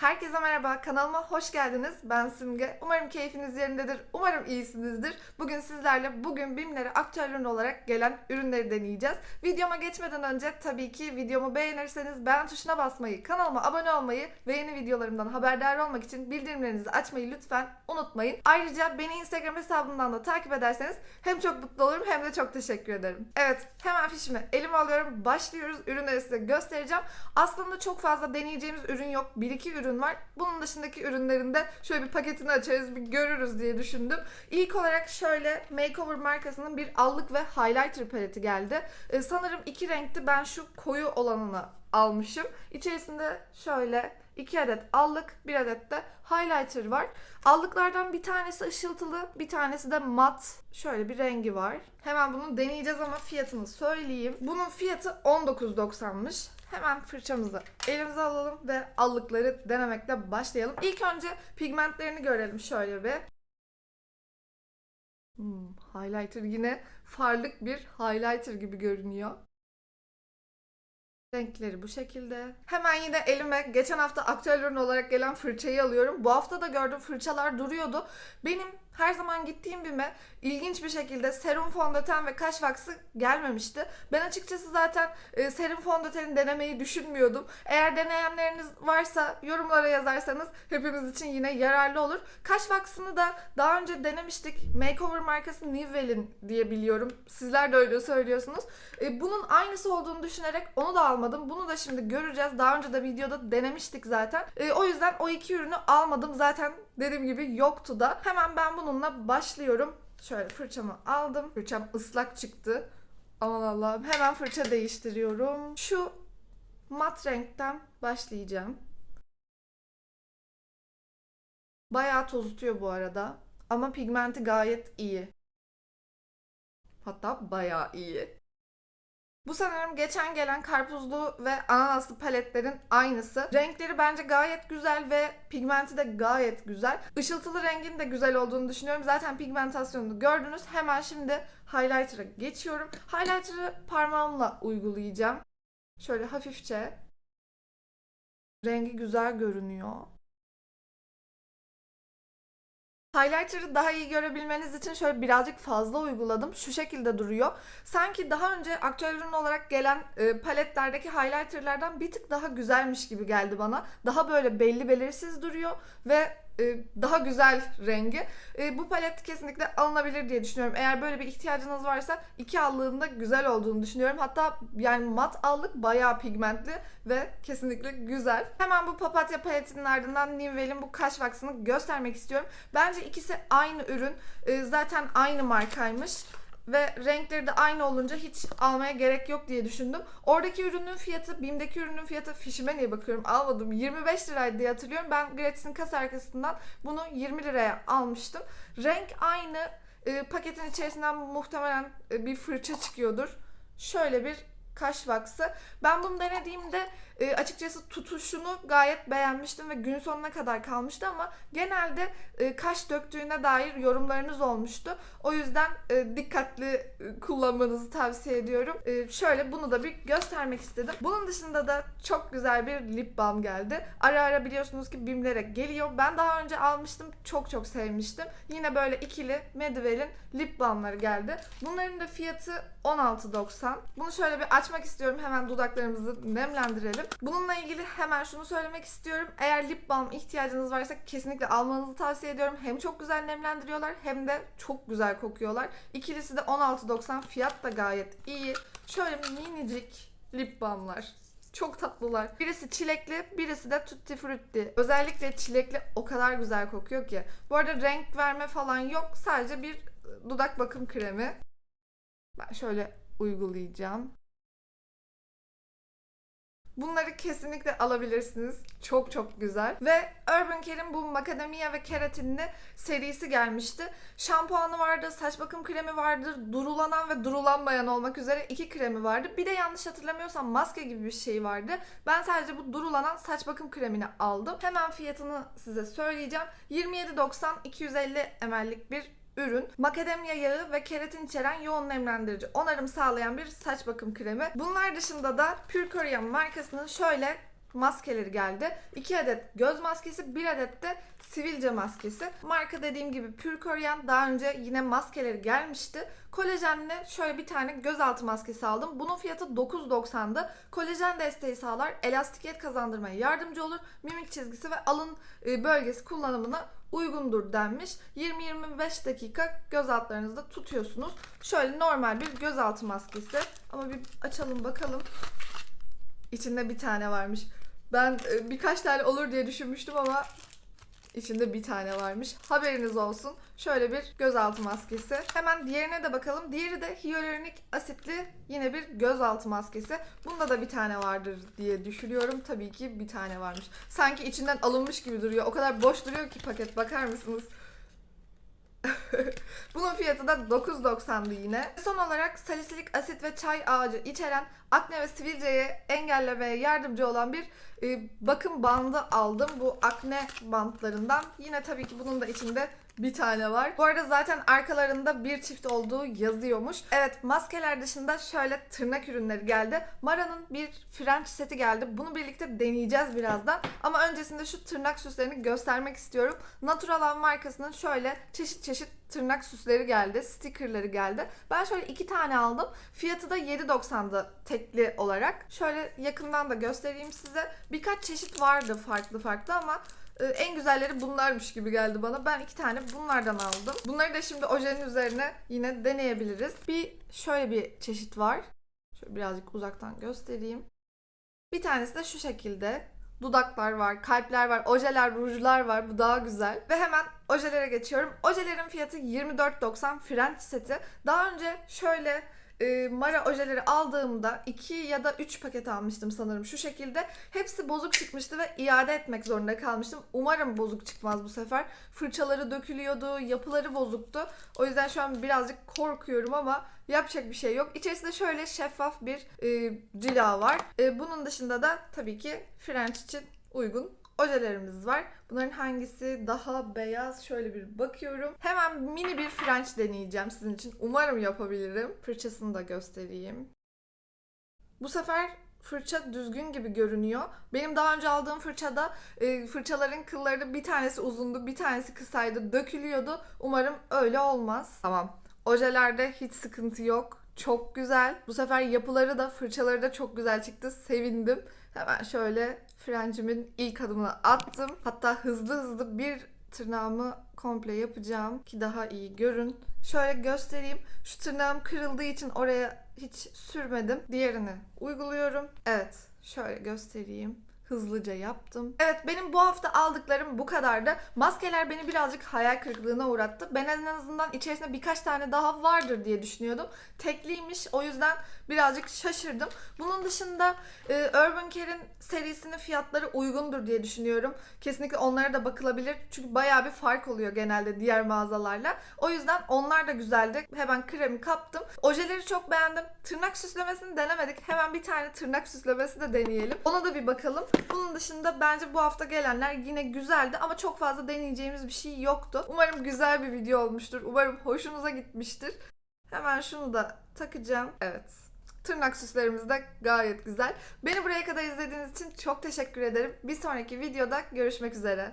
Herkese merhaba, kanalıma hoş geldiniz. Ben Simge. Umarım keyfiniz yerindedir, umarım iyisinizdir. Bugün sizlerle bugün BİM'lere aktüel ürün olarak gelen ürünleri deneyeceğiz. Videoma geçmeden önce tabii ki videomu beğenirseniz beğen tuşuna basmayı, kanalıma abone olmayı ve yeni videolarımdan haberdar olmak için bildirimlerinizi açmayı lütfen unutmayın. Ayrıca beni Instagram hesabımdan da takip ederseniz hem çok mutlu olurum hem de çok teşekkür ederim. Evet, hemen fişimi elime alıyorum. Başlıyoruz. Ürünleri size göstereceğim. Aslında çok fazla deneyeceğimiz ürün yok. 1-2 ürün var. Bunun dışındaki ürünlerinde şöyle bir paketini açarız, bir görürüz diye düşündüm. İlk olarak şöyle Makeover markasının bir allık ve highlighter paleti geldi. Ee, sanırım iki renkti. Ben şu koyu olanını almışım. İçerisinde şöyle iki adet allık, bir adet de highlighter var. Allıklardan bir tanesi ışıltılı, bir tanesi de mat. Şöyle bir rengi var. Hemen bunu deneyeceğiz ama fiyatını söyleyeyim. Bunun fiyatı 19.90'mış. Hemen fırçamızı elimize alalım ve allıkları denemekle başlayalım. İlk önce pigmentlerini görelim şöyle bir. Hmm, highlighter yine farlık bir highlighter gibi görünüyor. Renkleri bu şekilde. Hemen yine elime geçen hafta aktüel ürün olarak gelen fırçayı alıyorum. Bu hafta da gördüm fırçalar duruyordu. Benim her zaman gittiğim BİM'e ilginç bir şekilde serum fondöten ve kaş vaksı gelmemişti. Ben açıkçası zaten e, serum fondöteni denemeyi düşünmüyordum. Eğer deneyenleriniz varsa yorumlara yazarsanız hepimiz için yine yararlı olur. Kaş vaksını da daha önce denemiştik. Makeover markası Nivell'in diye biliyorum. Sizler de öyle söylüyorsunuz. E, bunun aynısı olduğunu düşünerek onu da almadım. Bunu da şimdi göreceğiz. Daha önce de videoda denemiştik zaten. E, o yüzden o iki ürünü almadım. Zaten dediğim gibi yoktu da. Hemen ben bununla başlıyorum. Şöyle fırçamı aldım. Fırçam ıslak çıktı. Aman Allah'ım. Hemen fırça değiştiriyorum. Şu mat renkten başlayacağım. Bayağı tozutuyor bu arada. Ama pigmenti gayet iyi. Hatta bayağı iyi. Bu sanırım geçen gelen karpuzlu ve ananaslı paletlerin aynısı. Renkleri bence gayet güzel ve pigmenti de gayet güzel. Işıltılı rengin de güzel olduğunu düşünüyorum. Zaten pigmentasyonunu gördünüz. Hemen şimdi highlighter'a geçiyorum. Highlighter'ı parmağımla uygulayacağım. Şöyle hafifçe. Rengi güzel görünüyor. Highlighter'ı daha iyi görebilmeniz için şöyle birazcık fazla uyguladım. Şu şekilde duruyor. Sanki daha önce aktüel ürün olarak gelen e, paletlerdeki highlighter'lardan bir tık daha güzelmiş gibi geldi bana. Daha böyle belli belirsiz duruyor ve daha güzel rengi. E, bu palet kesinlikle alınabilir diye düşünüyorum. Eğer böyle bir ihtiyacınız varsa iki allığın da güzel olduğunu düşünüyorum. Hatta yani mat allık bayağı pigmentli ve kesinlikle güzel. Hemen bu papatya paletinin ardından Nivell'in bu kaş vaksını göstermek istiyorum. Bence ikisi aynı ürün. E, zaten aynı markaymış ve renkleri de aynı olunca hiç almaya gerek yok diye düşündüm. Oradaki ürünün fiyatı, BİM'deki ürünün fiyatı fişime niye bakıyorum almadım. 25 liraydı diye hatırlıyorum. Ben Gratis'in kasa arkasından bunu 20 liraya almıştım. Renk aynı. E, paketin içerisinden muhtemelen e, bir fırça çıkıyordur. Şöyle bir kaş vaksı. Ben bunu denediğimde e, açıkçası tutuşunu gayet beğenmiştim ve gün sonuna kadar kalmıştı ama genelde e, kaş döktüğüne dair yorumlarınız olmuştu. O yüzden e, dikkatli e, kullanmanızı tavsiye ediyorum. E, şöyle bunu da bir göstermek istedim. Bunun dışında da çok güzel bir lip balm geldi. Ara ara biliyorsunuz ki bimlere geliyor. Ben daha önce almıştım. Çok çok sevmiştim. Yine böyle ikili Medivell'in lip balmları geldi. Bunların da fiyatı 16.90. Bunu şöyle bir açmak istiyorum. Hemen dudaklarımızı nemlendirelim. Bununla ilgili hemen şunu söylemek istiyorum. Eğer lip balm ihtiyacınız varsa kesinlikle almanızı tavsiye ediyorum. Hem çok güzel nemlendiriyorlar hem de çok güzel kokuyorlar. İkilisi de 16.90. Fiyat da gayet iyi. Şöyle minicik lip balmlar. Çok tatlılar. Birisi çilekli, birisi de tutti frutti. Özellikle çilekli o kadar güzel kokuyor ki. Bu arada renk verme falan yok. Sadece bir dudak bakım kremi. Ben şöyle uygulayacağım. Bunları kesinlikle alabilirsiniz. Çok çok güzel. Ve Urban Care'in bu makadamia ve keratinli serisi gelmişti. Şampuanı vardı, saç bakım kremi vardı, durulanan ve durulanmayan olmak üzere iki kremi vardı. Bir de yanlış hatırlamıyorsam maske gibi bir şey vardı. Ben sadece bu durulanan saç bakım kremini aldım. Hemen fiyatını size söyleyeceğim. 27.90 250 ml'lik bir ürün. Makademya yağı ve keratin içeren yoğun nemlendirici onarım sağlayan bir saç bakım kremi. Bunlar dışında da Pure Korean markasının şöyle maskeleri geldi. 2 adet göz maskesi, 1 adet de sivilce maskesi. Marka dediğim gibi Pure Korean. Daha önce yine maskeleri gelmişti. Kolajenle şöyle bir tane gözaltı maskesi aldım. Bunun fiyatı 9.90'dı. Kolajen desteği sağlar, elastikiyet kazandırmaya yardımcı olur. Mimik çizgisi ve alın e, bölgesi kullanımına uygundur denmiş. 20-25 dakika göz altlarınızda tutuyorsunuz. Şöyle normal bir gözaltı maskesi. Ama bir açalım bakalım. İçinde bir tane varmış. Ben e, birkaç tane olur diye düşünmüştüm ama içinde bir tane varmış. Haberiniz olsun. Şöyle bir gözaltı maskesi. Hemen diğerine de bakalım. Diğeri de hyaluronik asitli yine bir gözaltı maskesi. Bunda da bir tane vardır diye düşünüyorum. Tabii ki bir tane varmış. Sanki içinden alınmış gibi duruyor. O kadar boş duruyor ki paket. Bakar mısınız? Bunun fiyatı da 9.90'dı yine. Son olarak salisilik asit ve çay ağacı içeren akne ve sivilceye engellemeye yardımcı olan bir e, bakım bandı aldım. Bu akne bantlarından. Yine tabii ki bunun da içinde bir tane var. Bu arada zaten arkalarında bir çift olduğu yazıyormuş. Evet maskeler dışında şöyle tırnak ürünleri geldi. Mara'nın bir French seti geldi. Bunu birlikte deneyeceğiz birazdan. Ama öncesinde şu tırnak süslerini göstermek istiyorum. Naturalan markasının şöyle çeşit çeşit tırnak süsleri geldi. Stickerları geldi. Ben şöyle iki tane aldım. Fiyatı da 7.90'dı tekli olarak. Şöyle yakından da göstereyim size. Birkaç çeşit vardı farklı farklı ama e, en güzelleri bunlarmış gibi geldi bana. Ben iki tane bunlardan aldım. Bunları da şimdi ojenin üzerine yine deneyebiliriz. Bir şöyle bir çeşit var. Şöyle birazcık uzaktan göstereyim. Bir tanesi de şu şekilde. Dudaklar var, kalpler var, ojeler, rujlar var. Bu daha güzel. Ve hemen ojelere geçiyorum. Ojelerin fiyatı 24.90 French seti. Daha önce şöyle e, Mara ojeleri aldığımda 2 ya da 3 paket almıştım sanırım şu şekilde. Hepsi bozuk çıkmıştı ve iade etmek zorunda kalmıştım. Umarım bozuk çıkmaz bu sefer. Fırçaları dökülüyordu, yapıları bozuktu. O yüzden şu an birazcık korkuyorum ama yapacak bir şey yok. İçerisinde şöyle şeffaf bir e, cila var. E, bunun dışında da tabii ki French için uygun ojelerimiz var. Bunların hangisi daha beyaz? Şöyle bir bakıyorum. Hemen mini bir French deneyeceğim sizin için. Umarım yapabilirim. Fırçasını da göstereyim. Bu sefer fırça düzgün gibi görünüyor. Benim daha önce aldığım fırçada e, fırçaların kılları bir tanesi uzundu, bir tanesi kısaydı, dökülüyordu. Umarım öyle olmaz. Tamam. Ojelerde hiç sıkıntı yok. Çok güzel. Bu sefer yapıları da fırçaları da çok güzel çıktı. Sevindim. Hemen şöyle French'imin ilk adımını attım. Hatta hızlı hızlı bir tırnağımı komple yapacağım ki daha iyi görün. Şöyle göstereyim. Şu tırnağım kırıldığı için oraya hiç sürmedim. Diğerini uyguluyorum. Evet, şöyle göstereyim. Hızlıca yaptım. Evet benim bu hafta aldıklarım bu kadardı. Maskeler beni birazcık hayal kırıklığına uğrattı. Ben en azından içerisinde birkaç tane daha vardır diye düşünüyordum. Tekliymiş o yüzden birazcık şaşırdım. Bunun dışında e, Urban Care'in serisinin fiyatları uygundur diye düşünüyorum. Kesinlikle onlara da bakılabilir. Çünkü bayağı bir fark oluyor genelde diğer mağazalarla. O yüzden onlar da güzeldi. Hemen kremi kaptım. Ojeleri çok beğendim. Tırnak süslemesini denemedik. Hemen bir tane tırnak süslemesi de deneyelim. Ona da bir bakalım. Bunun dışında bence bu hafta gelenler yine güzeldi ama çok fazla deneyeceğimiz bir şey yoktu. Umarım güzel bir video olmuştur. Umarım hoşunuza gitmiştir. Hemen şunu da takacağım. Evet. Tırnak süslerimiz de gayet güzel. Beni buraya kadar izlediğiniz için çok teşekkür ederim. Bir sonraki videoda görüşmek üzere.